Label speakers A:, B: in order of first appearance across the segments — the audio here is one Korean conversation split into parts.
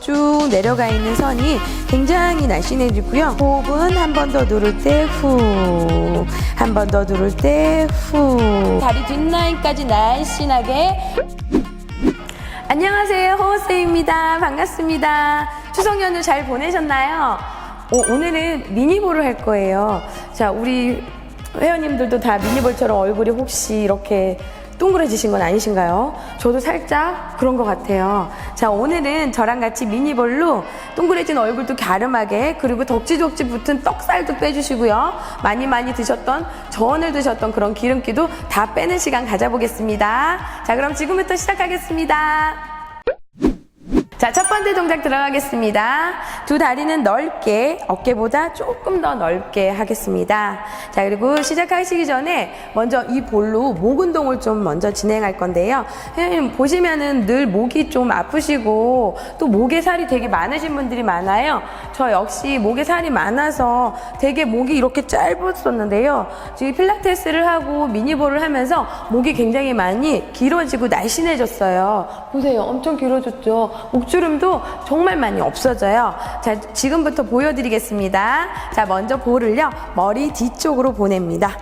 A: 쭉 내려가 있는 선이 굉장히 날씬해지고요. 호흡은 한 번 더 누를 때 후, 한 번 더 누를 때 후. 다리 뒷라인까지 날씬하게. 안녕하세요, 호호쌤입니다. 반갑습니다. 추석 연휴 잘 보내셨나요? 어, 오늘은 미니볼을 할 거예요. 자, 우리 회원님들도 다 미니볼처럼 얼굴이 혹시 이렇게 동그래지신 건 아니신가요? 저도 살짝 그런 것 같아요. 자, 오늘은 저랑 같이 미니볼로 동그래진 얼굴도 갸름하게 그리고 덕지덕지 붙은 떡살도 빼주시고요. 많이 많이 드셨던 전을 드셨던 그런 기름기도 다 빼는 시간 가져보겠습니다. 자, 그럼 지금부터 시작하겠습니다. 번째 동작 들어가겠습니다. 두 다리는 넓게, 어깨보다 조금 더 넓게 하겠습니다. 자, 그리고 시작하시기 전에 먼저 이 볼로 목 운동을 좀 먼저 진행할 건데요. 선생님, 보시면은 늘 목이 좀 아프시고 또 목에 살이 되게 많으신 분들이 많아요. 저 역시 목에 살이 많아서 되게 목이 이렇게 짧았었는데요. 지금 필라테스를 하고 미니볼을 하면서 목이 굉장히 많이 길어지고 날씬해졌어요. 보세요. 엄청 길어졌죠. 목주름 도 정말 많이 없어져요. 자, 지금부터 보여드리겠습니다. 자, 먼저 볼을요. 머리 뒤쪽으로 보냅니다.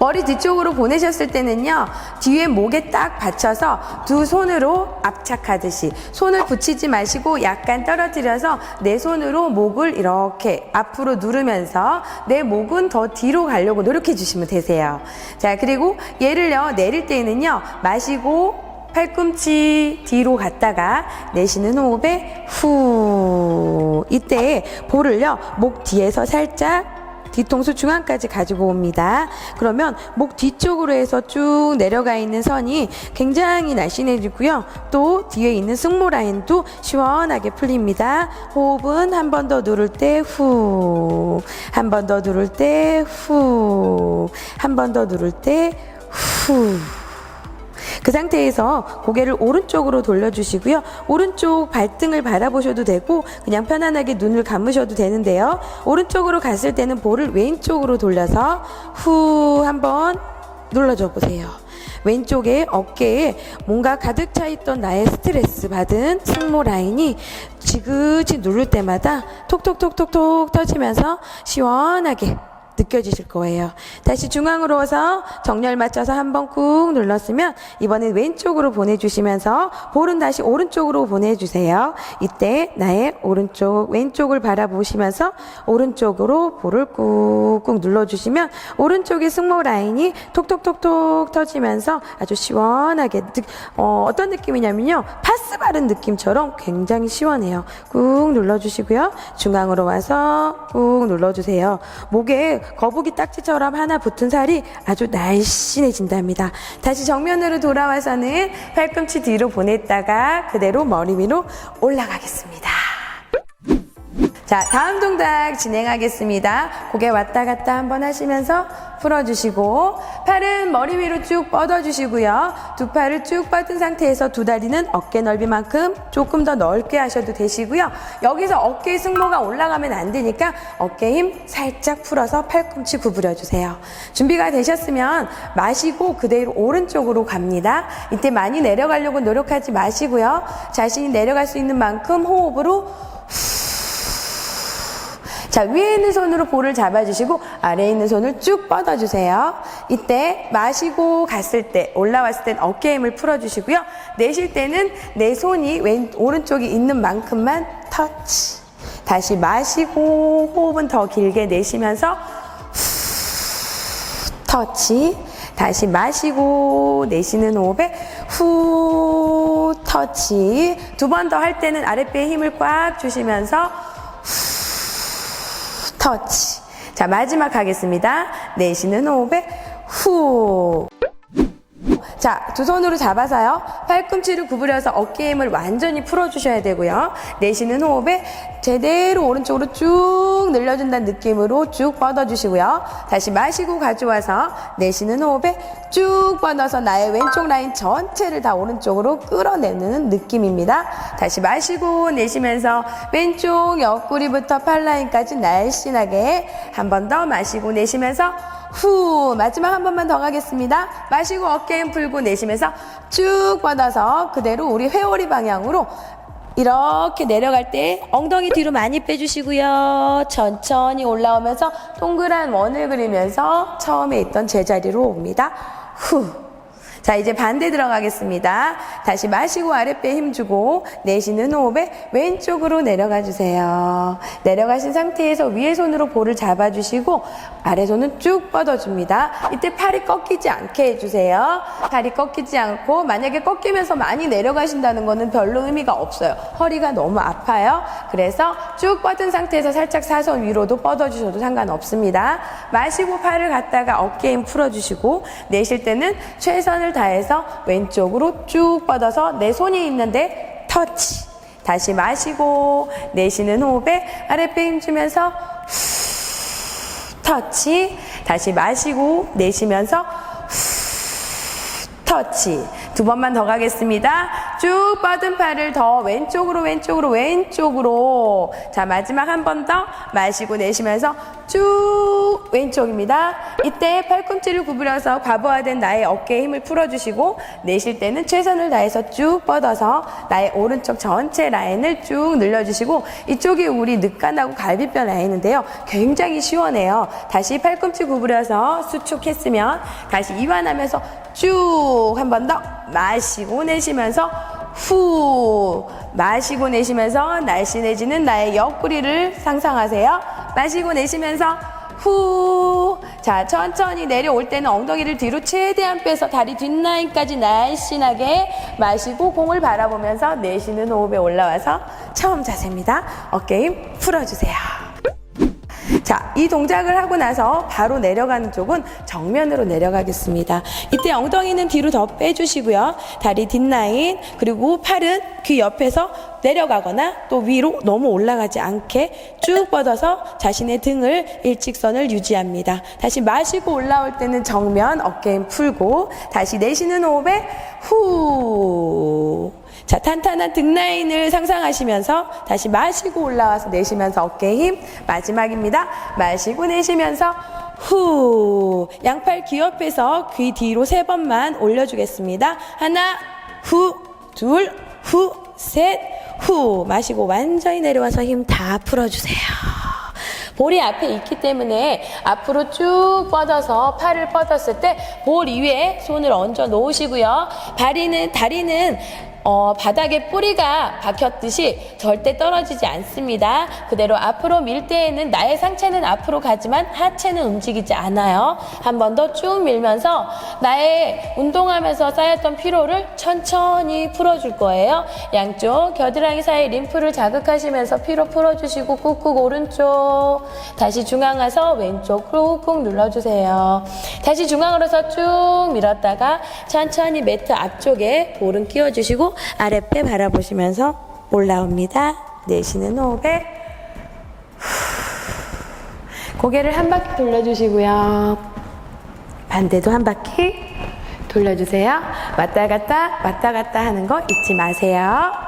A: 머리 뒤쪽으로 보내셨을 때는요, 뒤에 목에 딱 받쳐서 두 손으로 압착하듯이 손을 붙이지 마시고 약간 떨어뜨려서 내 손으로 목을 이렇게 앞으로 누르면서 내 목은 더 뒤로 가려고 노력해 주시면 되세요. 자, 그리고 얘를요, 내릴 때는요, 마시고 팔꿈치 뒤로 갔다가 내쉬는 호흡에 후. 이때 볼을요, 목 뒤에서 살짝 뒤통수 중앙까지 가지고 옵니다. 그러면 목 뒤쪽으로 해서 쭉 내려가 있는 선이 굉장히 날씬해지고요. 또 뒤에 있는 승모 라인도 시원하게 풀립니다. 호흡은 한 번 더 누를 때 후, 한 번 더 누를 때 후, 한 번 더 누를 때 후. 그 상태에서 고개를 오른쪽으로 돌려주시고요. 오른쪽 발등을 바라보셔도 되고 그냥 편안하게 눈을 감으셔도 되는데요. 오른쪽으로 갔을 때는 볼을 왼쪽으로 돌려서 후 한번 눌러줘 보세요. 왼쪽에 어깨에 뭔가 가득 차 있던 나의 스트레스 받은 승모 라인이 지그시 누를 때마다 톡톡톡톡톡 터지면서 시원하게 느껴지실 거예요. 다시 중앙으로 와서 정렬 맞춰서 한 번 꾹 눌렀으면 이번엔 왼쪽으로 보내주시면서 볼은 다시 오른쪽으로 보내주세요. 이때 나의 오른쪽, 왼쪽을 바라보시면서 오른쪽으로 볼을 꾹꾹 눌러주시면 오른쪽의 승모 라인이 톡톡톡톡 터지면서 아주 시원하게 느, 어, 어떤 느낌이냐면요. 파스 바른 느낌처럼 굉장히 시원해요. 꾹 눌러주시고요. 중앙으로 와서 꾹 눌러주세요. 목에 거북이 딱지처럼 하나 붙은 살이 아주 날씬해진답니다. 다시 정면으로 돌아와서는 팔꿈치 뒤로 보냈다가 그대로 머리 위로 올라가겠습니다. 자, 다음 동작 진행하겠습니다. 고개 왔다 갔다 한번 하시면서 풀어주시고, 팔은 머리 위로 쭉 뻗어주시고요. 두 팔을 쭉 뻗은 상태에서 두 다리는 어깨 넓이만큼 조금 더 넓게 하셔도 되시고요. 여기서 어깨 승모가 올라가면 안 되니까 어깨 힘 살짝 풀어서 팔꿈치 구부려주세요. 준비가 되셨으면 마시고 그대로 오른쪽으로 갑니다. 이때 많이 내려가려고 노력하지 마시고요. 자신이 내려갈 수 있는 만큼 호흡으로 자, 위에 있는 손으로 볼을 잡아주시고 아래에 있는 손을 쭉 뻗어주세요. 이때 마시고 갔을 때, 올라왔을 땐 어깨 힘을 풀어주시고요. 내쉴 때는 내 손이 왼, 오른쪽에 있는 만큼만 터치. 다시 마시고 호흡은 더 길게 내쉬면서 후, 터치. 다시 마시고 내쉬는 호흡에 후 터치. 두 번 더 할 때는 아랫배에 힘을 꽉 주시면서 터치. 자, 마지막 하겠습니다. 내쉬는 호흡에 후. 자, 두 손으로 잡아서요. 팔꿈치를 구부려서 어깨 힘을 완전히 풀어주셔야 되고요. 내쉬는 호흡에 제대로 오른쪽으로 쭉 늘려준다는 느낌으로 쭉 뻗어주시고요. 다시 마시고 가져와서 내쉬는 호흡에 쭉 뻗어서 나의 왼쪽 라인 전체를 다 오른쪽으로 끌어내는 느낌입니다. 다시 마시고 내쉬면서 왼쪽 옆구리부터 팔 라인까지 날씬하게 한 번 더 마시고 내쉬면서 후 마지막 한 번만 더 가겠습니다. 마시고 어깨 힘 풀고 내쉬면서 쭉 뻗어서 그대로 우리 회오리 방향으로 이렇게 내려갈 때 엉덩이 뒤로 많이 빼주시고요. 천천히 올라오면서 동그란 원을 그리면서 처음에 있던 제자리로 옵니다. 후. 자, 이제 반대 들어가겠습니다. 다시 마시고 아랫배 힘주고 내쉬는 호흡에 왼쪽으로 내려가 주세요. 내려가신 상태에서 위에 손으로 볼을 잡아주시고 아래 손은 쭉 뻗어줍니다. 이때 팔이 꺾이지 않게 해주세요. 팔이 꺾이지 않고 만약에 꺾이면서 많이 내려가신다는 거는 별로 의미가 없어요. 허리가 너무 아파요. 그래서 쭉 뻗은 상태에서 살짝 사선 위로도 뻗어주셔도 상관없습니다. 마시고 팔을 갖다가 어깨 힘 풀어주시고 내쉴 때는 최선을 다해서 왼쪽으로 쭉 뻗어서 내 손이 있는데 터치. 다시 마시고 내쉬는 호흡에 아랫배 힘주면서 후, 터치. 다시 마시고 내쉬면서 터치. 두 번만 더 가겠습니다. 쭉 뻗은 팔을 더 왼쪽으로, 왼쪽으로, 왼쪽으로. 자, 마지막 한 번 더 마시고 내쉬면서 쭉 왼쪽입니다. 이때 팔꿈치를 구부려서 과부하된 나의 어깨에 힘을 풀어주시고 내쉴 때는 최선을 다해서 쭉 뻗어서 나의 오른쪽 전체 라인을 쭉 늘려주시고 이쪽이 우리 늑간하고 갈비뼈 라인인데요. 굉장히 시원해요. 다시 팔꿈치 구부려서 수축했으면 다시 이완하면서 쭉 한 번 더 마시고 내쉬면서 후 마시고 내쉬면서 날씬해지는 나의 옆구리를 상상하세요. 마시고 내쉬면서 후. 자, 천천히 내려올 때는 엉덩이를 뒤로 최대한 빼서 다리 뒷라인까지 날씬하게 마시고 공을 바라보면서 내쉬는 호흡에 올라와서 처음 자세입니다. 어깨 힘 풀어주세요. 자, 이 동작을 하고 나서 바로 내려가는 쪽은 정면으로 내려가겠습니다. 이때 엉덩이는 뒤로 더 빼주시고요. 다리 뒷라인, 그리고 팔은 귀 옆에서 내려가거나 또 위로 너무 올라가지 않게 쭉 뻗어서 자신의 등을 일직선을 유지합니다. 다시 마시고 올라올 때는 정면 어깨 힘 풀고 다시 내쉬는 호흡에 후. 자, 탄탄한 등 라인을 상상하시면서 다시 마시고 올라와서 내쉬면서 어깨 힘. 마지막입니다. 마시고 내쉬면서 후. 양팔 귀 옆에서 귀 뒤로 세 번만 올려주겠습니다. 하나, 후, 둘, 후, 셋, 후. 마시고 완전히 내려와서 힘 다 풀어주세요. 볼이 앞에 있기 때문에 앞으로 쭉 뻗어서 팔을 뻗었을 때 볼 위에 손을 얹어 놓으시고요. 다리는 다리는 어, 바닥에 뿌리가 박혔듯이 절대 떨어지지 않습니다. 그대로 앞으로 밀 때에는 나의 상체는 앞으로 가지만 하체는 움직이지 않아요. 한 번 더 쭉 밀면서 나의 운동하면서 쌓였던 피로를 천천히 풀어줄 거예요. 양쪽 겨드랑이 사이 림프를 자극하시면서 피로 풀어주시고 꾹꾹 오른쪽 다시 중앙 와서 왼쪽으로 꾹 눌러주세요. 다시 중앙으로서 쭉 밀었다가 천천히 매트 앞쪽에 볼은 끼워주시고 아랫배 바라보시면서 올라옵니다. 내쉬는 호흡에 후. 고개를 한 바퀴 돌려주시고요. 반대도 한 바퀴 돌려주세요. 왔다 갔다 왔다 갔다 하는 거 잊지 마세요.